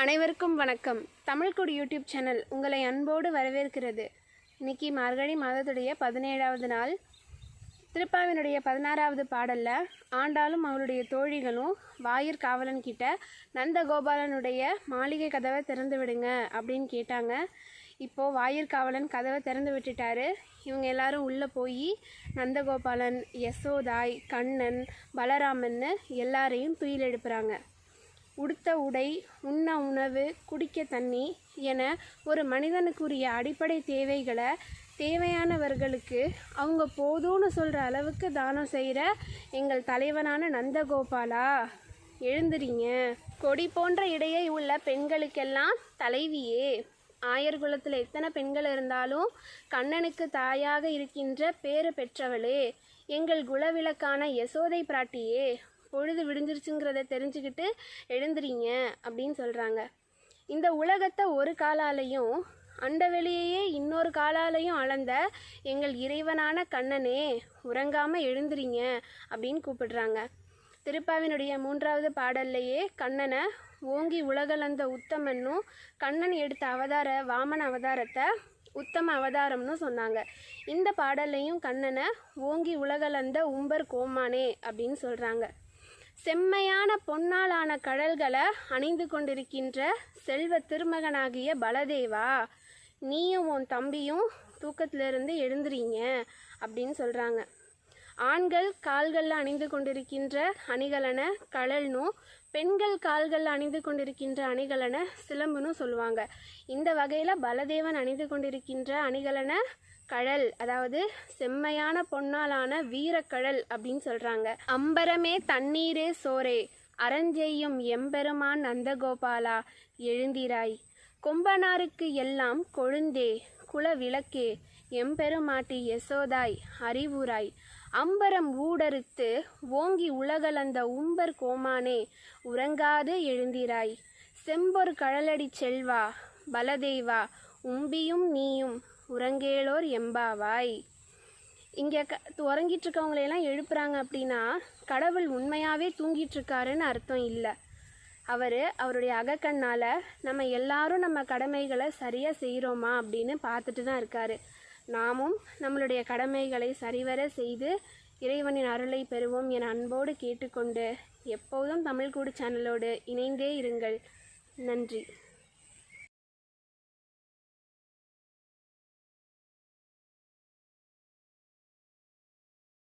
அனைவருக்கும் வணக்கம். தமிழ்கொடி YouTube channel உங்களை அன்போடு வரவேற்கிறது. இன்னைக்கு மார்கழி மாதத்துடைய பதினேழாவது நாள். திருப்பாவினுடைய பதினாறாவது பாடலில் ஆண்டாளும் அவளுடைய தோழிகளும் வாயிற் காவலன் கிட்ட நந்தகோபாலனுடைய மாளிகை கதவை திறந்து விடுங்க அப்படின்னு கேட்டாங்க. இப்போது வாயிற் காவலன் கதவை திறந்து விட்டுட்டாரு. இவங்க எல்லாரும் உள்ளே போய் நந்தகோபாலன் யசோதாய் கண்ணன் பலராமன்னு எல்லாரையும் துயில் எழுப்புறாங்க உடுத்த உடை உண்ண உணவு குடிக்க தண்ணி என ஒரு மனிதனுக்குரிய அடிப்படை தேவைகளை தேவையானவர்களுக்கு அவங்க போதும்னு சொல்கிற அளவுக்கு தானம் செய்கிற எங்கள் தலைவனான நந்தகோபாலா. எழுந்துறீங்க கொடி போன்ற இடையை உள்ள பெண்களுக்கெல்லாம் தலைவியே. ஆயர் குலத்தில் எத்தனை பெண்கள் இருந்தாலும் கண்ணனுக்கு தாயாக இருக்கின்ற பேறு பெற்றவளே. எங்கள் குலவிளக்கான யசோதை பிராட்டியே பொழுது விடிஞ்சிருச்சுங்கிறத தெரிஞ்சுக்கிட்டு எழுந்துறீங்க அப்படின்னு சொல்கிறாங்க இந்த உலகத்தை ஒரு காலாலையும் அண்டவெளியையே இன்னொரு காலாலையும் அளந்த எங்கள் இறைவனான கண்ணனே உறங்காமல் எழுந்துறீங்க அப்படின்னு கூப்பிடுறாங்க. திருப்பாவினுடைய மூன்றாவது பாடல்லையே கண்ணனை ஓங்கி உலகளந்த உத்தமன்னும் கண்ணன் எடுத்த அவதார வாமன அவதாரத்தை உத்தம அவதாரம்னு சொன்னாங்க. இந்த பாடல்லையும் கண்ணனை ஓங்கி உலகளந்த உம்பர் கோமானே அப்படின்னு சொல்கிறாங்க செம்மையான பொன்னாலான கடல்களை அணிந்து கொண்டிருக்கின்ற செல்வ திருமகனாகிய பலதேவா நீயும் உன் தம்பியும் தூக்கத்திலிருந்து எழுந்துறீங்க அப்படின்னு சொல்கிறாங்க ஆண்கள் கால்களில் அணிந்து கொண்டிருக்கின்ற அணிகலன கழல்னும் பெண்கள் கால்களில் அணிந்து கொண்டிருக்கின்ற அணிகலன சிலம்புன்னு சொல்லுவாங்க. இந்த வகையில் பலதேவன் அணிந்து கொண்டிருக்கின்ற அணிகலன கழல் அதாவது செம்மையான பொன்னாலான வீரக்கழல் அப்படின்னு சொல்கிறாங்க அம்பரமே தண்ணீரே சோரே அறஞ்செய்யும் எம்பெருமான் நந்தகோபாலா எழுந்திராய். கொம்பனாருக்கு எல்லாம் கொழுந்தே குல விளக்கே எம்பெருமாட்டி யசோதாய் அறிவுராய். அம்பரம் ஊடறுத்து ஓங்கி உலகலந்த உம்பர் கோமானே உறங்காது எழுந்திராய். செம்பொர் கழலடி செல்வா பலதேவா உம்பியும் நீயும் உறங்கேலோர் எம்பாவாய். இங்கே க உறங்கிட்டு இருக்கவங்களையெல்லாம் எழுப்புறாங்க அப்படின்னா கடவுள் உண்மையாகவே தூங்கிட்டு இருக்காருன்னு அர்த்தம் இல்லை. அவர் அவருடைய அகக்கண்ணால் நம்ம எல்லாரும் நம்ம கடமைகளை சரியாக செய்கிறோமா அப்படின்னு பார்த்துட்டு தான் இருக்கார். நாமும் நம்மளுடைய கடமைகளை சரிவர செய்து இறைவனின் அருளை பெறுவோம் என அன்போடு கேட்டுக்கொண்டு எப்போதும் தமிழ் கூடு சேனலோடு இணைந்தே இருங்கள். நன்றி.